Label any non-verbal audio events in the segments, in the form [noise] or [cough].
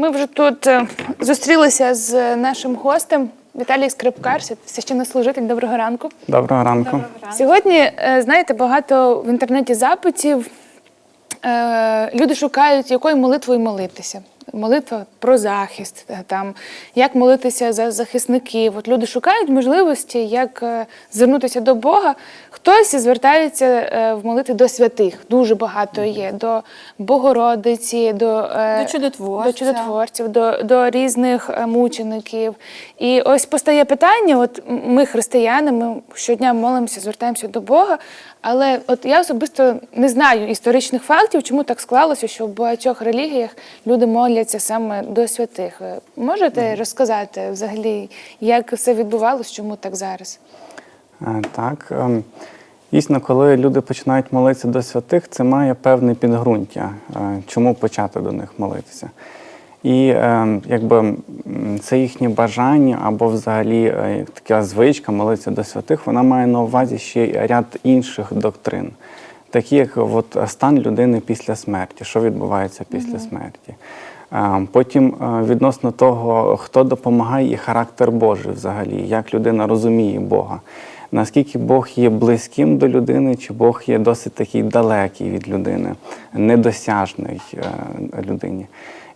Ми вже тут е, зустрілися з нашим гостем Віталій Скрипкар, священнослужитель. Доброго ранку. Доброго ранку. Сьогодні, е, знаєте, багато в інтернеті запитів. Е, Люди шукають, якою молитвою молитися. Молитва про захист, е, там, як молитися за захисників. От люди шукають можливості, як е, звернутися до Бога. Хтось звертається е, в молитві до святих. Дуже багато є. До Богородиці, до, До чудотворця. до чудотворців, до, до різних мучеників. І ось постає питання: от ми, християни, ми щодня молимося, звертаємося до Бога. Але от я особисто не знаю історичних фактів, чому так склалося, що в багатьох релігіях люди моляться саме до святих. Ви Можете розказати взагалі, як все відбувалося, чому так зараз? Е, Так. ем, Дійсно, коли люди починають молитися до святих, це має певне підґрунтя, е, чому почати до них молитися. І ем, якби це їхнє бажання або взагалі е, така звичка молитися до святих, вона має на увазі ще й ряд інших доктрин, такі як от, стан людини після смерті, що відбувається після смерті. Е, Потім е, відносно того, хто допомагає і характер Божий взагалі, як людина розуміє Бога. Наскільки Бог є близьким до людини, чи Бог є досить такий далекий від людини, недосяжний е, людині.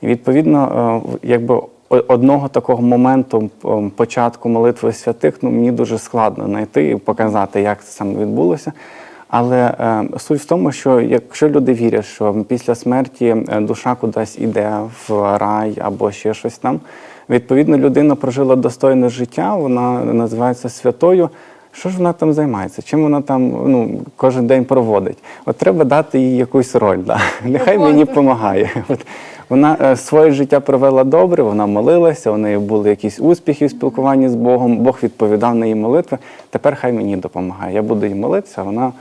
І відповідно, е, якби одного такого моменту початку молитви святих ну, мені дуже складно знайти і показати, як це саме відбулося. Але е, суть в тому, що якщо люди вірять, що після смерті е, душа кудись іде в рай або ще щось там, відповідно, людина прожила достойне життя, вона називається святою. Що ж вона там займається? Чим вона там ну, кожен день проводить? От треба дати їй якусь роль. Да? Нехай мені допомагає. От вона е, своє життя провела добре, вона молилася, у неї були якісь успіхи в спілкуванні з Богом, Бог відповідав на її молитви. Тепер хай мені допомагає. Я буду їй молитися, а вона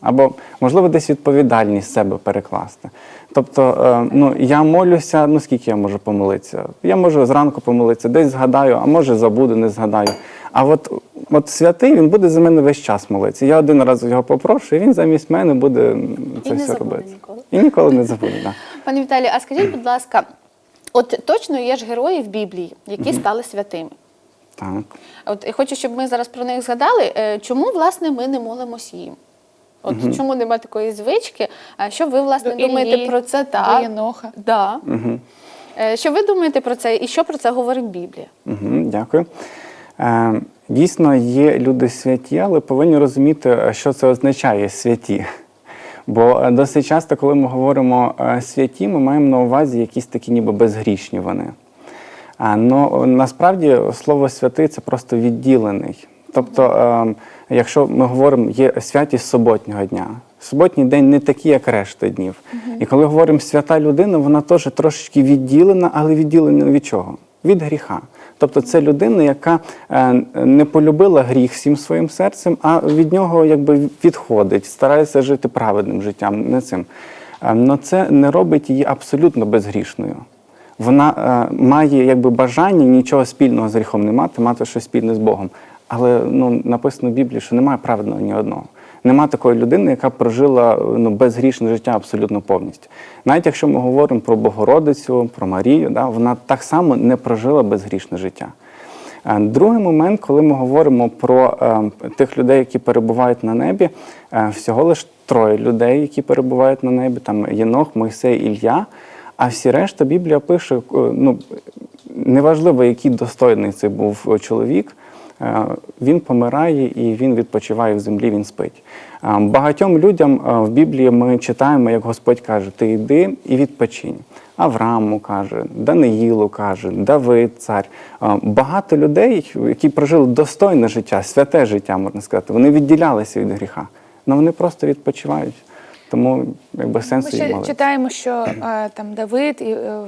або можливо десь відповідальність себе перекласти. Тобто, е, ну я молюся, ну скільки я можу помолитися? Я можу зранку помолитися, десь згадаю, а може забуду, не згадаю. А от, от святий він буде за мене весь час молитися. Я один раз його попрошу, і він замість мене буде це І все робити. ніколи. І ніколи не забуде. Да. [laughs] Пане Віталію, а скажіть, будь ласка, от точно є ж герої в Біблії, які стали святими. Так. От я хочу, щоб ми зараз про них згадали. Е, Чому власне ми не молимось їм? От чому немає такої звички? А що ви власне До думаєте Іллі, про це? до Так. Єноха. Да. Е, Що ви думаєте про це? І що про це говорить Біблія? Угу, дякую. Е, дійсно, є люди святі, але повинні розуміти, е, що це означає святі. Бо е, досить часто, коли ми говоримо святі, ми маємо на увазі якісь такі ніби безгрішні вони. А, но насправді слово святий це просто відділений. Тобто, е, якщо ми говоримо, є святість суботнього дня. Суботній день не такий, як решта днів. І коли говоримо свята людина, вона теж трошечки відділена, але відділена від чого? Від гріха. Тобто це людина, яка е, не полюбила гріх всім своїм серцем, а від нього якби відходить, старається жити праведним життям, не цим. Але це не робить її абсолютно безгрішною. Вона е, має якби бажання нічого спільного з гріхом не мати, мати щось спільне з Богом. Але ну, написано в Біблії, що немає праведного ні одного. Нема такої людини, яка прожила ну, безгрішне життя абсолютно повністю. Навіть якщо ми говоримо про Богородицю, про Марію, да, вона так само не прожила безгрішне життя. Е, Другий момент, коли ми говоримо про е, тих людей, які перебувають на небі, е, всього лиш троє людей, які перебувають на небі, там Єнох, Мойсей, Ілля. А всі решта Біблія пише, е, ну неважливо, який достойний це був чоловік. Е, Він помирає і він відпочиває в землі, він спить. Е, Багатьом людям е, в Біблії ми читаємо, як Господь каже: Ти йди і відпочинь. Аврааму каже, Даниїлу каже, Давид, цар. Багато людей, які прожили достойне життя, святе життя, можна сказати, вони відділялися від гріха. але вони просто відпочивають. Тому якби Ми сенсу їм ще читаємо, що е, там Давид і е,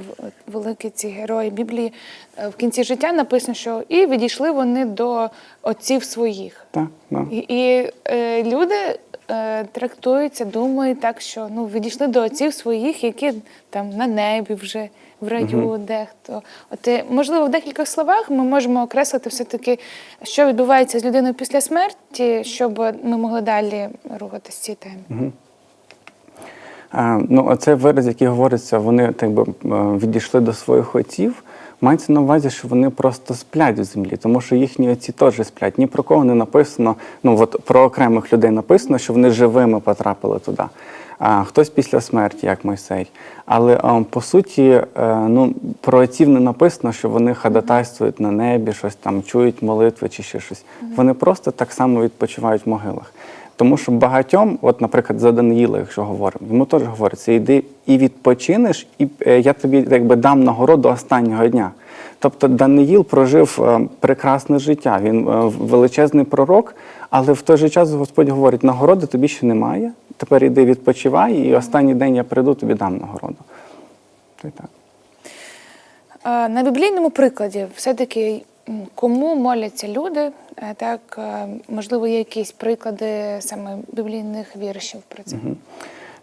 великі ці герої Біблії е, в кінці життя написано, що і відійшли вони до отців своїх. Так, да. І, і люди трактуються, думають так, що ну відійшли до отців своїх, які там на небі вже в раю, дехто. От можливо, в декількох словах ми можемо окреслити все таки, що відбувається з людиною після смерті, щоб ми могли далі рухатися в цій темі. Е, Ну, оцей вираз, який говориться, вони так би е, відійшли до своїх отців. Мається на увазі, що вони просто сплять в землі, тому що їхні отці теж сплять. Ні про кого не написано. Ну от про окремих людей написано, що вони живими потрапили туди. А хтось після смерті, як Мойсей. Але е, по суті, е, ну про отців не написано, що вони ходатайствують на небі, щось там чують молитви чи ще щось. Вони просто так само відпочивають в могилах. Тому що багатьом, от, наприклад, за Даниїла, якщо говоримо, йому теж говориться, йди і відпочинеш, і е, я тобі якби дам нагороду останнього дня. Тобто Даниїл прожив е, прекрасне життя, він е, величезний пророк, але в той же час Господь говорить, нагороди тобі ще немає. Тепер іди відпочивай, і останній день я прийду, тобі дам нагороду. То й так. На біблійному прикладі все-таки кому моляться люди, Е, так е, можливо, є якісь приклади саме біблійних віршів про це.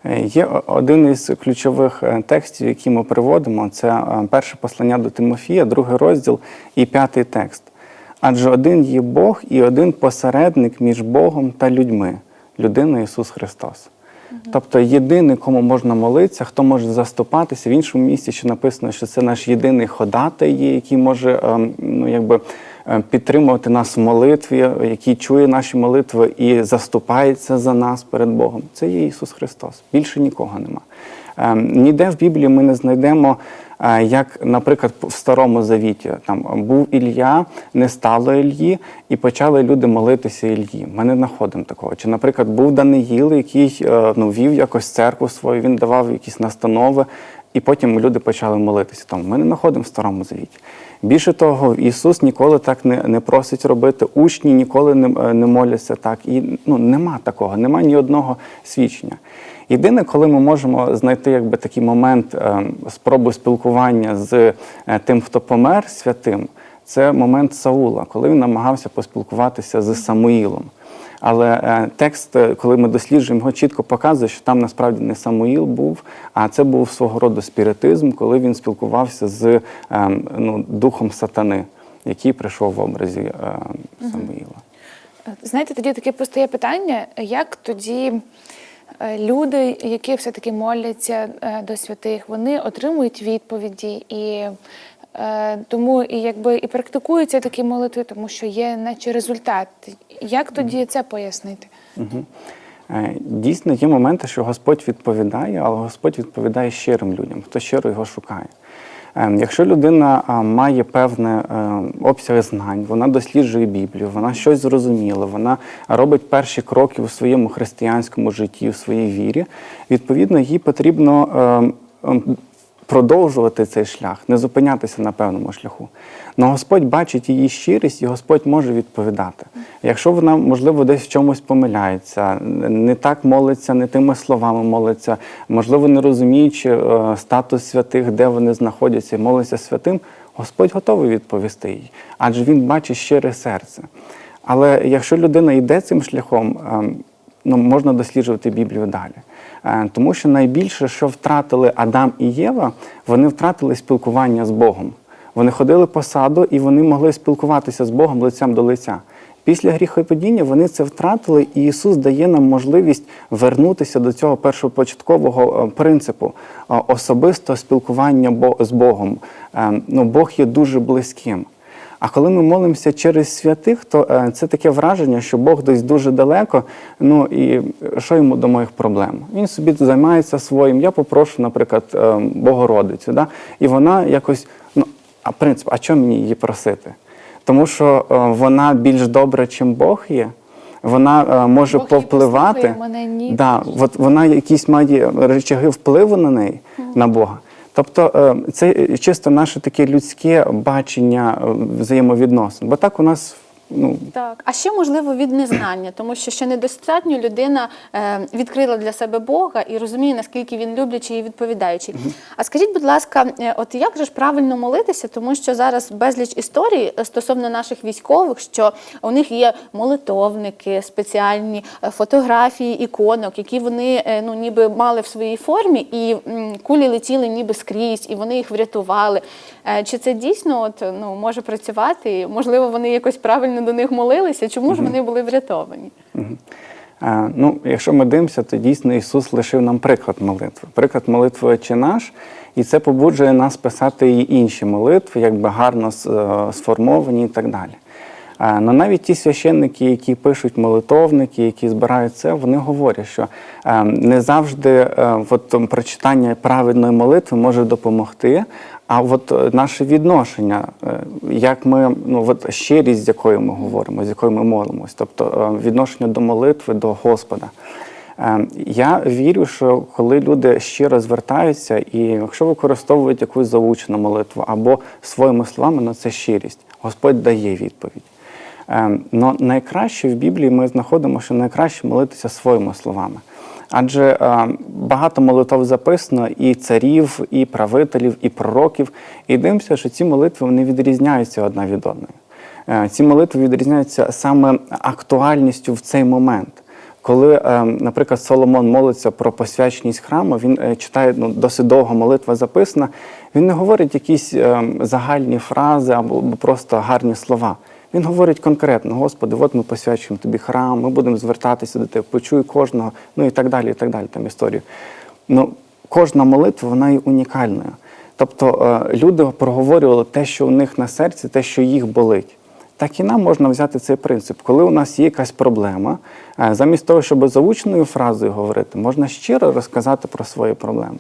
Е, Є один із ключових текстів, які ми приводимо, це перше послання до Тимофія, другий розділ і п'ятий текст. Адже один є Бог і один посередник між Богом та людьми, людина Ісус Христос. Тобто єдиний, кому можна молитися, хто може заступатися в іншому місці, що написано, що це наш єдиний ходатай який може ем, ну, якби, е, підтримувати нас в молитві, який чує наші молитви і заступається за нас перед Богом. Це є Ісус Христос. Більше нікого нема. Ем, Ніде в Біблії ми не знайдемо, як, наприклад, в Старому Завіті там був Ілля, не стало Ільї, і почали люди молитися Ільї. Ми не знаходимо такого. Чи, наприклад, був Даниїл, який е, ну, вів якось церкву свою, він давав якісь настанови, і потім люди почали молитися. Тому ми не знаходимо в Старому Завіті. Більше того, Ісус ніколи так не, не просить робити, учні ніколи не, е, не моляться так. І ну, нема такого, нема ні одного свідчення. Єдине, коли ми можемо знайти якби такий момент е, спроби спілкування з е, тим, хто помер святим, це момент Саула, коли він намагався поспілкуватися з Самуїлом. Але е, текст, коли ми досліджуємо його, чітко показує, що там насправді не Самуїл був, а це був свого роду спіритизм, коли він спілкувався з ну, духом сатани, який прийшов в образі Самуїла. Знаєте, тоді таке постає питання, як тоді люди, які все-таки моляться е, до святих, вони отримують відповіді і е, тому і якби і практикуються такі молитви, тому що є наче результат. Як тоді це пояснити? Е, Дійсно, є моменти, що Господь відповідає, але Господь відповідає щирим людям, хто щиро його шукає. Е, Якщо людина має певний обсяг знань, вона досліджує Біблію, вона щось зрозуміла, вона робить перші кроки у своєму християнському житті, у своїй вірі, відповідно, їй потрібно е, продовжувати цей шлях, не зупинятися на певному шляху. Но Господь бачить її щирість, і Господь може відповідати. Якщо вона, можливо, десь в чомусь помиляється, не так молиться, не тими словами молиться, можливо, не розуміючи е, статус святих, де вони знаходяться, і молиться святим, Господь готовий відповісти їй, адже Він бачить щире серце. Але якщо людина йде цим шляхом, ем, ну, можна досліджувати Біблію далі. Е, Тому що найбільше, що втратили Адам і Єва, вони втратили спілкування з Богом. Вони ходили по саду і вони могли спілкуватися з Богом лицем до лиця. Після гріхопадіння вони це втратили, і Ісус дає нам можливість вернутися до цього першопочаткового е, принципу е, особистого спілкування з Богом. Ну, Бог є дуже близьким. А коли ми молимося через святих, то е, це таке враження, що Бог десь дуже далеко. Ну і що йому до моїх проблем? Він собі займається своїм. Я попрошу, наприклад, е, Богородицю, да? і вона якось, ну, а принцип, а чому мені її просити? Тому що е, вона більш добра, чим Бог є. Вона е, може Бог повпливати. мене ні. Да, от вона якісь має речаги впливу на неї, на Бога. Тобто е, це чисто наше таке людське бачення е, взаємовідносин. Бо так у нас ну, Так, а ще можливо від незнання, тому що ще недостатньо людина е, відкрила для себе Бога і розуміє, наскільки він люблячий і відповідаючий. А скажіть, будь ласка, е, от як же ж правильно молитися, тому що зараз безліч історій е, стосовно наших військових, що у них є молитовники, спеціальні е, фотографії іконок, які вони е, ну ніби мали в своїй формі, і м, кулі летіли ніби скрізь, і вони їх врятували. Е, Чи це дійсно от, ну, може працювати? Можливо, вони якось правильно до них молилися? Чому ж вони були врятовані? Ну, якщо ми дивимося, то дійсно Ісус лишив нам приклад молитви. Приклад молитви «Отче наш, і це побуджує нас писати і інші молитви, якби гарно е, сформовані і так далі. Е, Ну, навіть ті священники, які пишуть молитовники, які збирають це, вони говорять, що не завжди е, от, прочитання правильної молитви може допомогти. А от е, наше відношення, е, як ми, ну от щирість, з якою ми говоримо, з якою ми молимось, тобто відношення до молитви, до Господа. Я вірю, що коли люди щиро звертаються, і якщо використовують якусь заучену молитву або своїми словами, ну це щирість, Господь дає відповідь. Е, Но найкраще в Біблії ми знаходимо, що найкраще молитися своїми словами. Адже е, багато молитв записано і царів, і правителів, і пророків. І дивимося, що ці молитви вони відрізняються одна від одної. Е, Ці молитви відрізняються саме актуальністю в цей момент. Коли, е, наприклад, Соломон молиться про посвяченість храму, він е, читає ну, досить довго молитва записана. Він не говорить якісь загальні фрази або просто гарні слова. Він говорить конкретно: Господи, от ми посвячуємо тобі храм, ми будемо звертатися до тебе, почуй кожного, ну і так далі, і так далі, там історію. Ну, кожна молитва вона є унікальною. Тобто е, люди проговорювали те, що у них на серці, те, що їх болить. Так і нам можна взяти цей принцип. Коли у нас є якась проблема, е, замість того, щоб заученою фразою говорити, можна щиро розказати про свої проблеми.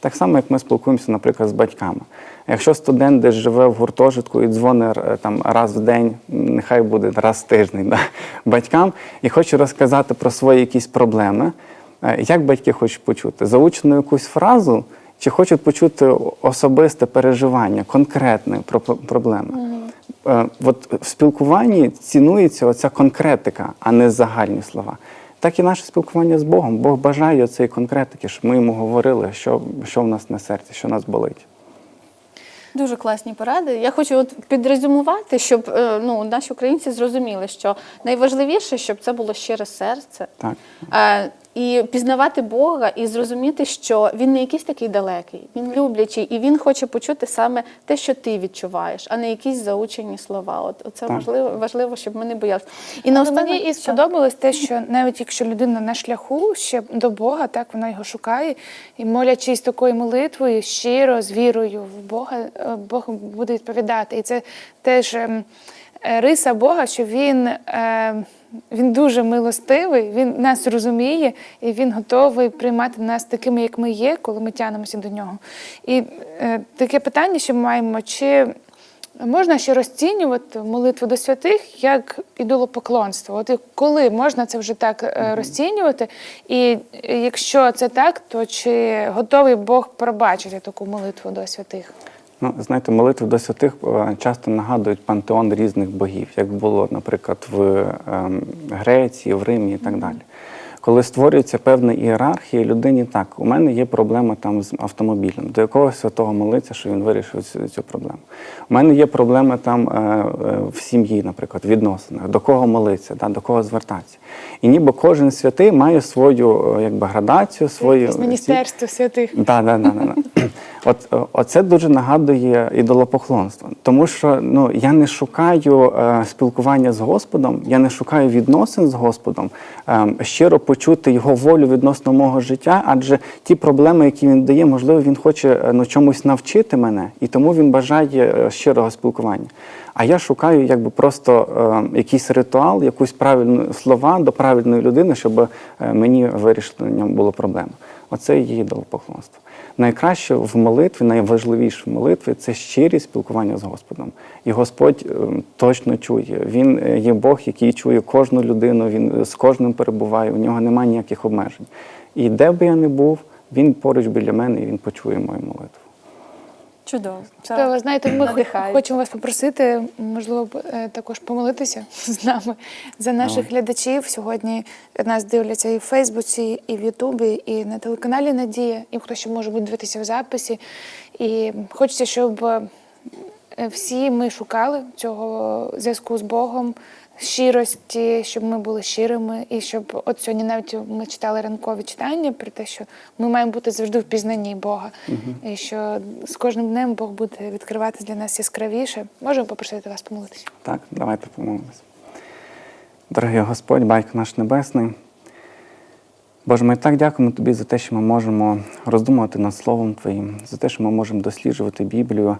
Так само, як ми спілкуємося, наприклад, з батьками. Якщо студент десь живе в гуртожитку і дзвонить е, там раз в день, нехай буде раз в тиждень, да, [laughs] батькам, і хоче розказати про свої якісь проблеми, е, як батьки хочуть почути? Заучену якусь фразу, чи хочуть почути особисте переживання, конкретне про про- проблеми? Е, От в спілкуванні цінується оця конкретика, а не загальні слова. Так і наше спілкування з Богом. Бог бажає цієї конкретики, щоб ми йому говорили, що, що в нас на серці, що нас болить. Дуже класні поради. Я хочу от підрезюмувати, щоб е, ну, наші українці зрозуміли, що найважливіше, щоб це було щире серце. Так. І пізнавати Бога, і зрозуміти, що він не якийсь такий далекий, він люблячий, і він хоче почути саме те, що ти відчуваєш, а не якісь заучені слова. От це Так. важливо, важливо, щоб ми не боялися. І на Але мені і сподобалось те, що навіть якщо людина на шляху ще до Бога, так вона його шукає, і молячись такою молитвою, щиро, з вірою в Бога, е, Бог буде відповідати. І це теж ем, е, риса Бога, що він, е, він дуже милостивий, він нас розуміє, і він готовий приймати нас такими, як ми є, коли ми тягнемося до нього. І е, таке питання, що ми маємо, чи Можна ще розцінювати молитву до святих як ідолопоклонство. От і коли можна це вже так е, розцінювати? І е, якщо це так, то чи готовий Бог пробачити таку молитву до святих? Ну, знаєте, молитви до святих е, часто нагадують пантеон різних богів, як було, наприклад, в ем, Греції, в Римі і так далі. Коли створюється певна ієрархія, людині так, у мене є проблема там з автомобілем. До якого святого молиться, що він вирішив цю, цю проблему. У мене є проблема там е, е, в сім'ї, наприклад, в відносинах, до кого молиться, да, до кого звертатися. І ніби кожен святий має свою якби, градацію, свою міністерство святих. Да, да, да, да, да. От е, оце дуже нагадує ідолопоклонство. Тому що ну я не шукаю е, спілкування з Господом, я не шукаю відносин з Господом, е, щиро почути його волю відносно мого життя, адже ті проблеми, які він дає, можливо, він хоче е, ну, чомусь навчити мене, і тому він бажає е, щирого спілкування. А я шукаю якби просто е, якийсь ритуал, якусь правильну слова до правильної людини, щоб мені вирішити на ньому було проблему. Оце і є ідолопоклонство. Найкраще в молитві, найважливіше в молитві це щирість спілкування з Господом. І Господь е, точно чує. Він е, є Бог, який чує кожну людину, він з кожним перебуває, у нього немає ніяких обмежень. І де би я не був, він поруч біля мене і він почує мою молитву. Чудово. Це То, ви знаєте, ми надихає. хочемо вас попросити, можливо, е, також помолитися [laughs] з нами за наших глядачів. Сьогодні нас дивляться і в Фейсбуці, і в Ютубі, і на телеканалі Надія, і хто ще може буде дивитися в записі. І хочеться, щоб е, всі ми шукали цього зв'язку з Богом, щирості, щоб ми були щирими, і щоб от сьогодні навіть ми читали ранкові читання про те, що ми маємо бути завжди в пізнанні Бога, і що з кожним днем Бог буде відкриватися для нас яскравіше. Можемо попросити вас помолитися. Так, давайте помолимось. Дорогий Господь, Батько наш Небесний, Боже, ми так дякуємо Тобі за те, що ми можемо роздумувати над Словом Твоїм, за те, що ми можемо досліджувати Біблію,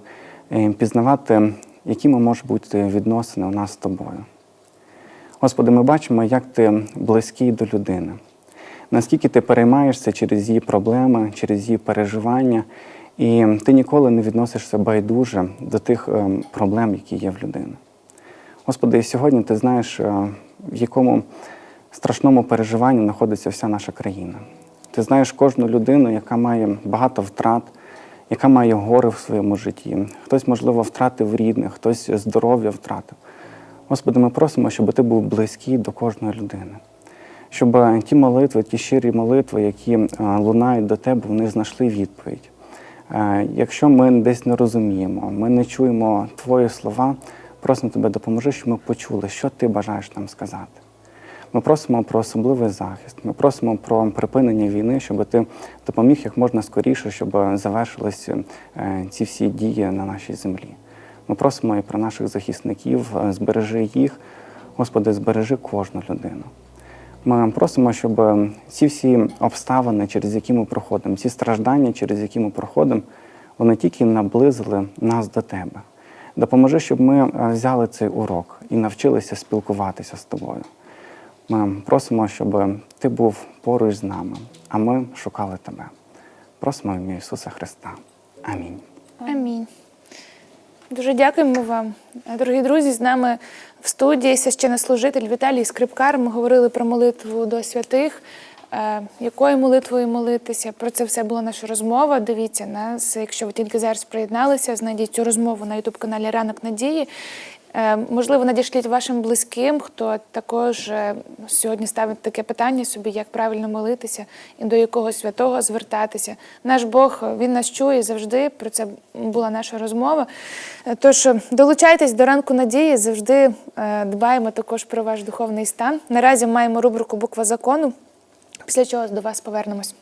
е, пізнавати, які ми можуть бути відносини у нас з тобою. Господи, ми бачимо, як ти близький до людини, наскільки ти переймаєшся через її проблеми, через її переживання, і ти ніколи не відносишся байдуже до тих е, проблем, які є в людини. Господи, і сьогодні ти знаєш, е, в якому страшному переживанні знаходиться вся наша країна. Ти знаєш кожну людину, яка має багато втрат, яка має гори в своєму житті. Хтось, можливо, втратив рідних, хтось здоров'я втратив. Господи, ми просимо, щоб ти був близький до кожної людини. Щоб е, ті молитви, ті щирі молитви, які е, лунають до тебе, вони знайшли відповідь. Е, Якщо ми десь не розуміємо, ми не чуємо Твої слова, просимо тебе, допоможи, щоб ми почули, що ти бажаєш нам сказати. Ми просимо про особливий захист. Ми просимо про припинення війни, щоб ти допоміг як можна скоріше, щоб завершилися ці всі дії на нашій землі. Ми просимо і про наших захисників, е, збережи їх, Господи, збережи кожну людину. Ми просимо, щоб ці всі обставини, через які ми проходимо, ці страждання, через які ми проходимо, вони тільки наблизили нас до Тебе. Допоможи, щоб ми е, взяли цей урок і навчилися спілкуватися з тобою. Ми просимо, щоб ти був поруч з нами, а ми шукали тебе. Просимо в Ісуса Христа. Амінь. Амінь. Дуже дякуємо вам. Дорогі друзі, з нами в студії священнослужитель Віталій Скрипкар. Ми говорили про молитву до святих. Е, Якою молитвою молитися? Про це все була наша розмова. Дивіться нас, якщо ви тільки зараз приєдналися, знайдіть цю розмову на ютуб-каналі Ранок Надії. Е, Можливо, надішліть вашим близьким, хто також е, сьогодні ставить таке питання собі, як правильно молитися і до якого святого звертатися. Наш Бог він нас чує завжди. Про це була наша розмова. Е, Тож долучайтесь до ранку надії. Завжди дбаємо також про ваш духовний стан. Наразі маємо рубрику Буква закону. Після чого до вас повернемось.